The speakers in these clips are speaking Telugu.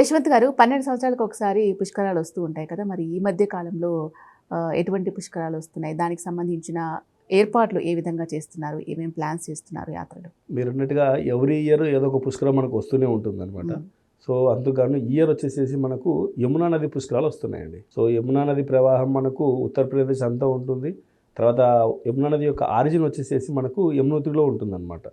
యశ్వంత్ గారు పన్నెండు సంవత్సరాలకు ఒకసారి పుష్కరాలు వస్తూ ఉంటాయి కదా. మరి ఈ మధ్య కాలంలో ఎటువంటి పుష్కరాలు వస్తున్నాయి? దానికి సంబంధించిన ఏర్పాట్లు ఏ విధంగా చేస్తున్నారు? ఏమేమి ప్లాన్స్ చేస్తున్నారు యాత్రలు? మీరు అన్నట్టుగా ఎవ్రీ ఇయర్ ఏదో ఒక పుష్కరం మనకు వస్తూనే ఉంటుంది అనమాట. సో అందుకని ఈ ఇయర్ వచ్చేసేసి మనకు యమునా నది పుష్కరాలు వస్తున్నాయండి. సో యమునా నది ప్రవాహం మనకు ఉత్తరప్రదేశ్ అంతా ఉంటుంది. తర్వాత యమునా నది యొక్క ఆరిజిన్ వచ్చేసేసి మనకు యమునోత్రిలో ఉంటుందన్నమాట.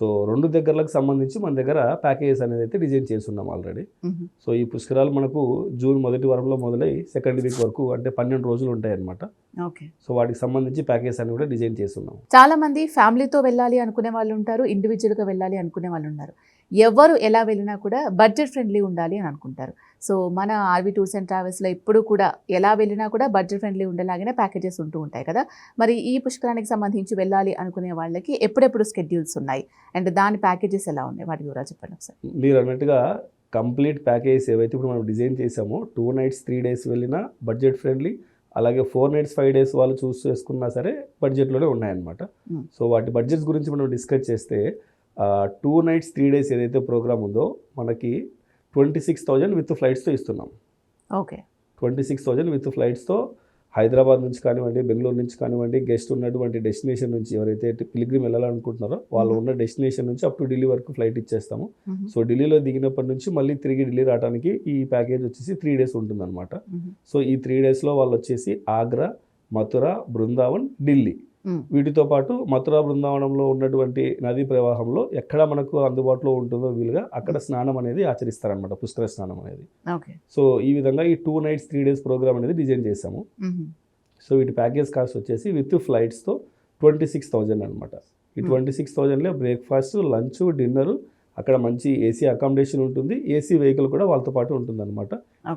సో రెండు దగ్గరలకు సంబంధించి మన దగ్గర ప్యాకేజెస్ అనేది అయితే డిజైన్ చేస్తున్నాం ఆల్రెడీ. మ్మ్. సో ఈ పుష్కరాలు మనకు జూన్ మొదటి వారంలో మొదలై సెకండ్ వీక్ వరకు అంటే పన్నెండు రోజులు ఉంటాయి అన్నమాట సో వాటికి సంబంధించి ప్యాకేజ్ అని కూడా డిజైన్ చేస్తున్నాం చాలా మంది ఫ్యామిలీతో వెళ్ళాలి అనుకునే వాళ్ళు ఉంటారు ఇండివిజువల్గా వెళ్ళాలి అనుకునే వాళ్ళు ఉన్నారు ఎవరు ఎలా వెళ్ళినా కూడా బడ్జెట్ ఫ్రెండ్లీ ఉండాలి అని అనుకుంటారు. సో మన ఆర్వీ టూర్స్ అండ్ ట్రావెల్స్లో ఎప్పుడు కూడా ఎలా వెళ్ళినా కూడా బడ్జెట్ ఫ్రెండ్లీ ఉండేలాగానే ప్యాకేజెస్ ఉంటూ ఉంటాయి కదా. మరి ఈ పుష్కరానికి సంబంధించి వెళ్ళాలి అనుకునే వాళ్ళకి ఎప్పుడెప్పుడు స్కెడ్యూల్స్ ఉన్నాయి? అండ్ దాని ప్యాకేజెస్ ఎలా ఉన్నాయి? వాటి వివరాలు చెప్పండి ఒకసారి. మీరు అన్నట్టుగా కంప్లీట్ ప్యాకేజ్ ఏవైతే ఇప్పుడు మనం డిజైన్ చేసామో టూ నైట్స్ త్రీ డేస్ వెళ్ళినా బడ్జెట్ ఫ్రెండ్లీ అలాగే ఫోర్ నైట్స్ ఫైవ్ డేస్ వాళ్ళు చూస్ చేసుకున్నా సరే బడ్జెట్లోనే ఉన్నాయన్నమాట. Hmm. సో వాటి బడ్జెట్స్ గురించి మనం డిస్కస్ చేస్తే టూ నైట్స్ త్రీ డేస్ ఏదైతే ప్రోగ్రామ్ ఉందో మనకి ట్వంటీ సిక్స్ థౌజండ్ విత్ ఫ్లైట్స్తో ఇస్తున్నాం. Okay. Twenty six thousand with ఫ్లైట్స్తో Hyderabad నుంచి కానివ్వండి బెంగళూరు నుంచి కానివ్వండి గెస్ట్ ఉన్నటువంటి డెస్టినేషన్ నుంచి ఎవరైతే పిలిగ్రిమ్ వెళ్ళాలనుకుంటున్నారో వాళ్ళు ఉన్న డెస్టినేషన్ నుంచి అప్ టు ఢిల్లీ వరకు ఫ్లైట్ ఇచ్చేస్తాము. సో ఢిల్లీలో దిగినప్పటి నుంచి మళ్ళీ తిరిగి ఢిల్లీ రావడానికి ఈ ప్యాకేజ్ వచ్చేసి త్రీ డేస్ ఉంటుందన్నమాట. సో ఈ త్రీ డేస్లో వాళ్ళు వచ్చేసి ఆగ్రా మథుర బృందావన్ ఢిల్లీ. వీటితో పాటు మథుర బృందావనంలో ఉన్నటువంటి నదీ ప్రవాహంలో ఎక్కడ మనకు అందుబాటులో ఉంటుందో వీలుగా అక్కడ స్నానం అనేది ఆచరిస్తారనమాట పుష్కర స్నానం అనేది. సో ఈ విధంగా ఈ two nights three days program అనేది డిజైన్ చేశాము. సో వీటి ప్యాకేజ్ కాస్ట్ వచ్చేసి విత్ ఫ్లైట్స్తో ట్వంటీ సిక్స్ థౌజండ్ అనమాట ఈ Hmm. ట్వంటీ సిక్స్ థౌజండ్లో బ్రేక్ఫాస్ట్ లంచ్ డిన్నర్ అక్కడ మంచి ఏసీ అకామిడేషన్ ఉంటుంది. ఏసీ వెహికల్ కూడా వాళ్ళతో పాటు ఉంటుంది అనమాట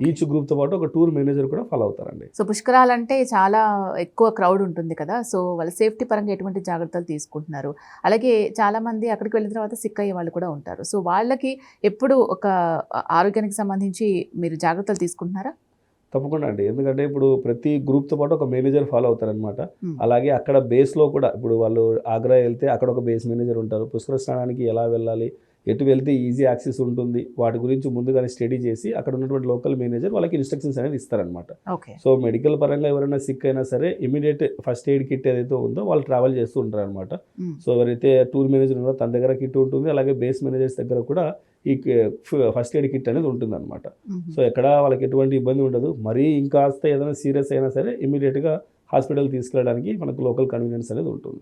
ఈచ్ గ్రూప్తో పాటు ఒక టూర్ మేనేజర్ కూడా ఫాలో అవుతారండి. సో పుష్కరాలంటే చాలా ఎక్కువ క్రౌడ్ ఉంటుంది కదా. సో వాళ్ళ సేఫ్టీ పరంగా ఎటువంటి జాగ్రత్తలు తీసుకుంటున్నారు? అలాగే చాలా మంది అక్కడికి వెళ్ళిన తర్వాత సిక్ అయ్యే వాళ్ళు కూడా ఉంటారు. సో వాళ్ళకి ఎప్పుడు ఒక ఆరోగ్యానికి సంబంధించి మీరు జాగ్రత్తలు తీసుకుంటున్నారా? తప్పకుండా అండి. ఎందుకంటే ఇప్పుడు ప్రతి గ్రూప్తో పాటు ఒక మేనేజర్ ఫాలో అవుతారనమాట. అలాగే అక్కడ బేస్లో కూడా ఇప్పుడు వాళ్ళు ఆగ్రా వెళ్తే అక్కడ ఒక బేస్ మేనేజర్ ఉంటారు. పుష్కర స్నానానికి ఎలా వెళ్ళాలి? ఎటు వెళ్తే ఈజీ యాక్సెస్ ఉంటుంది. వాటి గురించి ముందుగానే స్టడీ చేసి అక్కడ ఉన్నటువంటి లోకల్ మేనేజర్ వాళ్ళకి ఇన్స్ట్రక్షన్స్ అనేది ఇస్తారనమాట ఓకే. సో మెడికల్ పరంగా ఎవరైనా సిక్ అయినా సరే ఇమీడియట్ ఫస్ట్ ఎయిడ్ కిట్ ఏదైతే ఉందో వాళ్ళు ట్రావెల్ చేస్తూ ఉంటారు అనమాట సో ఎవరైతే టూర్ మేనేజర్ ఉన్నారో తన దగ్గర కిట్ ఉంటుంది. అలాగే బేస్ మేనేజర్స్ దగ్గర కూడా ఈ ఫస్ట్ ఎయిడ్ కిట్ అనేది ఉంటుంది అనమాట సో ఎక్కడ వాళ్ళకి ఎటువంటి ఇబ్బంది ఉండదు. మరీ ఇంకాస్త ఏదైనా సీరియస్ అయినా సరే ఇమీడియట్గా హాస్పిటల్ తీసుకెళ్ళడానికి మనకు లోకల్ కన్వీనియన్స్ అనేది ఉంటుంది.